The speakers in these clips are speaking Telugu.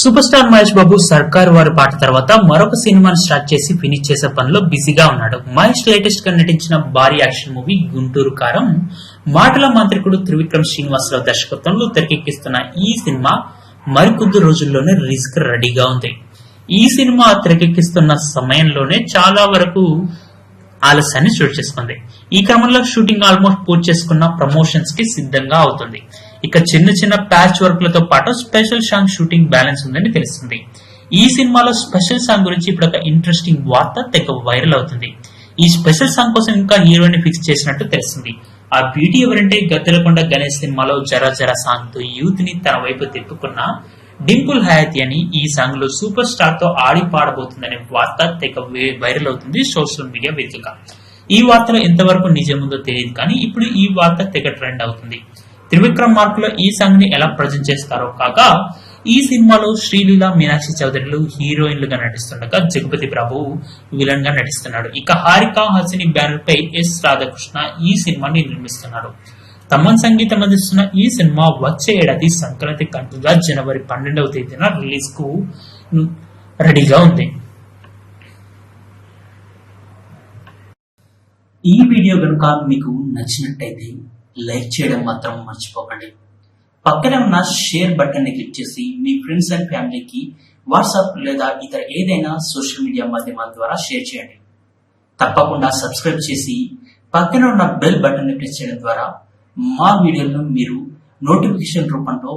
సూపర్ స్టార్ మహేష్ బాబు సర్కార్ వారి పాట తర్వాత మరొక సినిమాను స్టార్ట్ చేసి ఫినిష్ చేసే పనిలో బిజీగా ఉన్నాడు. మహేష్ లేటెస్ట్గా నటించిన భారీ యాక్షన్ మూవీ గుంటూరు కారం మాటల మాంత్రికుడు త్రివిక్రమ్ శ్రీనివాసరావు దర్శకత్వంలో తెరకెక్కిస్తున్న ఈ సినిమా మరికొద్ది రోజుల్లోనే రిలీజ్కి రెడీగా ఉంది. ఈ సినిమా తెరకెక్కిస్తున్న సమయంలోనే చాలా వరకు ఆలస్యాన్ని చోటు చేసుకుంది. ఈ క్రమంలో షూటింగ్ ఆల్మోస్ట్ పూర్తి చేసుకున్న ప్రమోషన్స్కి సిద్ధంగా అవుతుంది. ఇక చిన్న చిన్న ప్యాచ్ వర్క్లతో పాటు స్పెషల్ సాంగ్ షూటింగ్ బ్యాలెన్స్ ఉందని తెలుస్తుంది. ఈ సినిమాలో స్పెషల్ సాంగ్ గురించి ఇప్పుడు ఒక ఇంట్రెస్టింగ్ వార్త తెగ వైరల్ అవుతుంది. ఈ స్పెషల్ సాంగ్ కోసం ఇంకా హీరోయిన్ ఫిక్స్ చేసినట్టు తెలుస్తుంది. ఆ బ్యూటీ ఎవరంటే గద్దెలకొండ గణేష్ సినిమాలో జరా జరా సాంగ్తో యూత్ని తన వైపు తిప్పుకున్న డింపుల్ హయాతి అని ఈ సాంగ్లో సూపర్ స్టార్తో ఆడి పాడబోతుందనే వార్త తెగ వైరల్ అవుతుంది సోషల్ మీడియా వేదికగా. ఈ వార్తలో ఎంతవరకు నిజముందో తెలియదు కానీ ఇప్పుడు ఈ వార్త తెగ ట్రెండ్ అవుతుంది. త్రివిక్రమ్ మార్కులో ఈ సాంగ్ని ఎలా ప్రజెంట్ చేస్తారో కాక ఈ సినిమాలో శ్రీలీల మీనాక్షి చౌదరిలు హీరోయిన్లుగా నటిస్తుండగా జగపతి ప్రభు విలన్గా నటిస్తున్నాడు. ఇక హారిక హసిని బ్యానర్ పై ఎస్ రాధాకృష్ణ ఈ సినిమాని నిర్మిస్తున్నాడు. తమన్ సంగీతం అందిస్తున్న ఈ సినిమా వచ్చే ఏడాది సంక్రాంతి కంటుగా జనవరి పన్నెండవ తేదీన రిలీజ్కు రెడీగా ఉంది. ఈ వీడియో కనుక మీకు నచ్చినట్టయితే లైక్ చేయడం మాత్రం మర్చిపోకండి. పక్కనే ఉన్న షేర్ బటన్ని క్లిక్ చేసి మీ ఫ్రెండ్స్ అండ్ ఫ్యామిలీకి వాట్సాప్ లేదా ఇతర ఏదైనా సోషల్ మీడియా మాధ్యమాల ద్వారా షేర్ చేయండి. తప్పకుండా సబ్స్క్రైబ్ చేసి పక్కన ఉన్న బెల్ బటన్ని క్లిక్ ప్రెస్ చేయడం ద్వారా మా వీడియోలను మీరు నోటిఫికేషన్ రూపంలో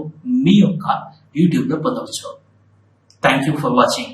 మీ యొక్క యూట్యూబ్లో పొందవచ్చు. Thank you for watching